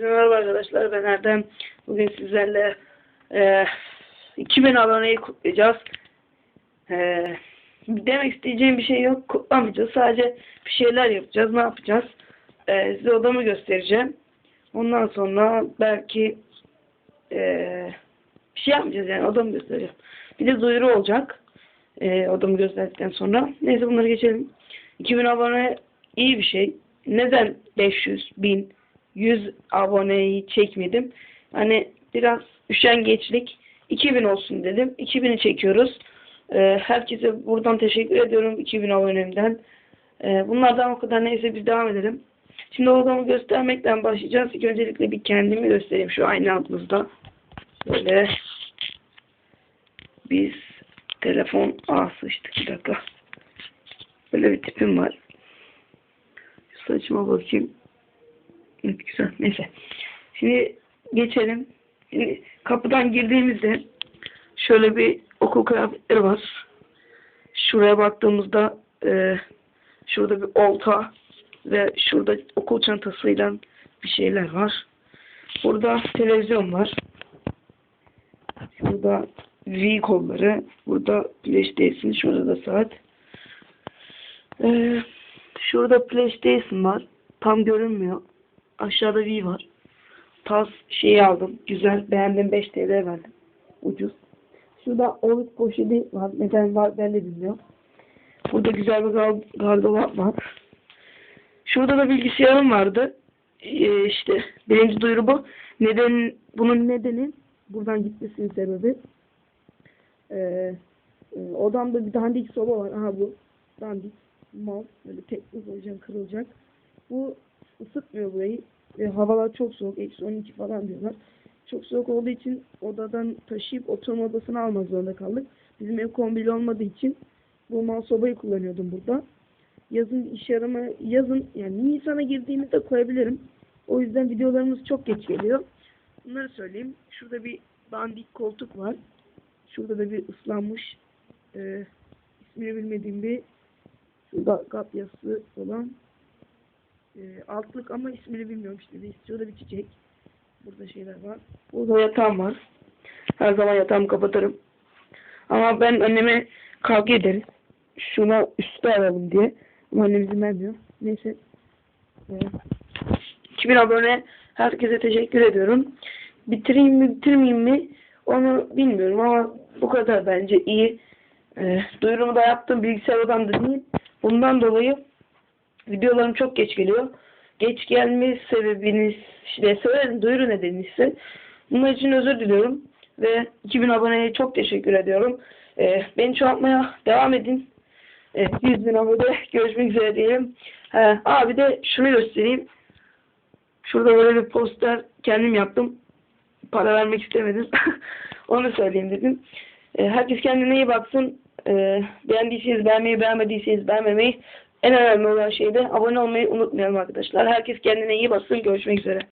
Merhaba arkadaşlar ben Erdem. Bugün sizlerle e, 2000 aboneyi kutlayacağız. E, demek isteyeceğim bir şey yok. Kutlamayacağız. Sadece bir şeyler yapacağız. Ne yapacağız? E, size odamı göstereceğim. Ondan sonra belki e, bir şey yapmayacağız yani odamı göstereceğim. Bir de duyuru olacak. E, odamı gösterdikten sonra. Neyse bunları geçelim. 2000 abone iyi bir şey. Neden 500, 1000, 100 aboneyi çekmedim. Hani biraz üşengeçlik 2000 olsun dedim. 2000'i çekiyoruz. Ee, herkese buradan teşekkür ediyorum 2000 abonemden. Ee, bunlardan o kadar neyse biz devam edelim. Şimdi odamı göstermekten başlayacağız. İlk öncelikle bir kendimi göstereyim şu aynı altımızda. Şöyle biz telefon ah sıçtık bir dakika. Böyle bir tipim var. Şu saçıma bakayım. Evet güzel. Neyse. Şimdi geçelim. Şimdi kapıdan girdiğimizde şöyle bir okul kıyafetleri var. Şuraya baktığımızda e, şurada bir olta ve şurada okul çantasıyla bir şeyler var. Burada televizyon var. Şurada V kolları. Burada PlayStation. Şurada da saat. Ee, şurada PlayStation var. Tam görünmüyor. Aşağıda V var. Tas şeyi aldım. Güzel. Beğendim. 5 TL verdim. Ucuz. Şurada Ovid poşeti var. Neden var ben de bilmiyorum. Burada güzel bir gard gardırop var. Şurada da bilgisayarım vardı. Ee, işte birinci duyuru bu. Neden, bunun nedeni buradan gitmesinin sebebi ee, e, odamda bir dandik soba var. Aha bu. Dandik. Mal. Böyle teknik olacak, kırılacak. Bu ısıtmıyor burayı. E, havalar çok soğuk. Eksi 12 falan diyorlar. Çok soğuk olduğu için odadan taşıyıp oturma odasına almak zorunda kaldık. Bizim ev kombili olmadığı için bu mal sobayı kullanıyordum burada. Yazın iş yarama, yazın yani Nisan'a girdiğimizde koyabilirim. O yüzden videolarımız çok geç geliyor. Bunları söyleyeyim. Şurada bir dandik koltuk var. Şurada da bir ıslanmış e, ismini bilmediğim bir şurada kapyası olan e, altlık ama ismini bilmiyorum işte. Bir, şurada bir çiçek. Burada şeyler var. Burada yatağım var. Her zaman yatağımı kapatırım. Ama ben anneme kavga ederim. Şuna üstü alalım diye. Ama annem izin vermiyor. Neyse. Ee, 2000 abone herkese teşekkür ediyorum. Bitireyim mi bitirmeyeyim mi onu bilmiyorum ama bu kadar bence iyi. Ee, duyurumu da yaptım bilgisayar odamda değil. Bundan dolayı videolarım çok geç geliyor. Geç gelme sebebiniz işte söyledim duyuru nedeni ise bunun için özür diliyorum ve 2000 aboneye çok teşekkür ediyorum. Ee, beni çoğaltmaya devam edin. Ee, 100 bin abone görüşmek üzere diyelim. He, aa bir de şunu göstereyim. Şurada böyle bir poster kendim yaptım. Para vermek istemedim. Onu söyleyeyim dedim. Ee, herkes kendine iyi baksın. Ee, beğendiyseniz beğenmeyi, beğenmediyseniz beğenmemeyi. En önemli olan şey de abone olmayı unutmayalım arkadaşlar. Herkes kendine iyi baksın. Görüşmek üzere.